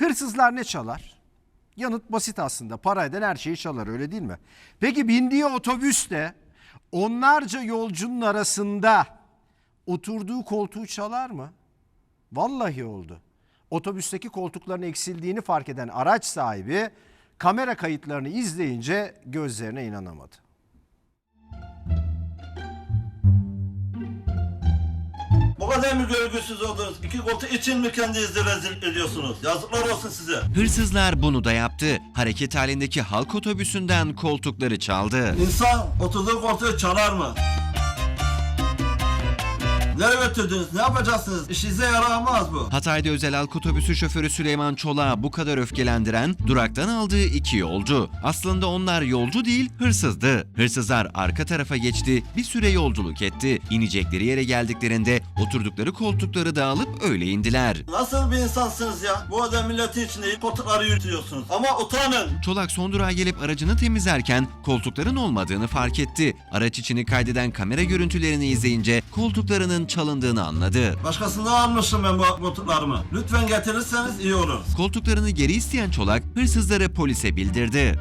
Hırsızlar ne çalar? Yanıt basit aslında. Para eden her şeyi çalar öyle değil mi? Peki bindiği otobüste onlarca yolcunun arasında oturduğu koltuğu çalar mı? Vallahi oldu. Otobüsteki koltukların eksildiğini fark eden araç sahibi kamera kayıtlarını izleyince gözlerine inanamadı. Mı görgüsüz oldunuz? İki koltuk için mi kendinizi rezil ediyorsunuz? Yazıklar olsun size. Hırsızlar bunu da yaptı. Hareket halindeki halk otobüsünden koltukları çaldı. İnsan oturduğu koltuğu çalar mı? Nereye götürdünüz? Ne yapacaksınız? İşinize yaramaz bu. Hatay'da özel halk otobüsü şoförü Süleyman Çolak'ı bu kadar öfkelendiren duraktan aldığı iki yolcu. Aslında onlar yolcu değil hırsızdı. Hırsızlar arka tarafa geçti, bir süre yolculuk etti. İnecekleri yere geldiklerinde oturdukları koltukları da alıp öyle indiler. Nasıl bir insansınız ya? Bu adam milletin içinde koltukları yürütüyorsunuz. Ama utanın. Çolak son durağa gelip aracını temizlerken koltukların olmadığını fark etti. Araç içini kaydeden kamera görüntülerini izleyince koltuklarının çalındığını anladı. Başkasından almışım ben bu koltuklarımı. Lütfen getirirseniz iyi olur. Koltuklarını geri isteyen Çolak hırsızları polise bildirdi.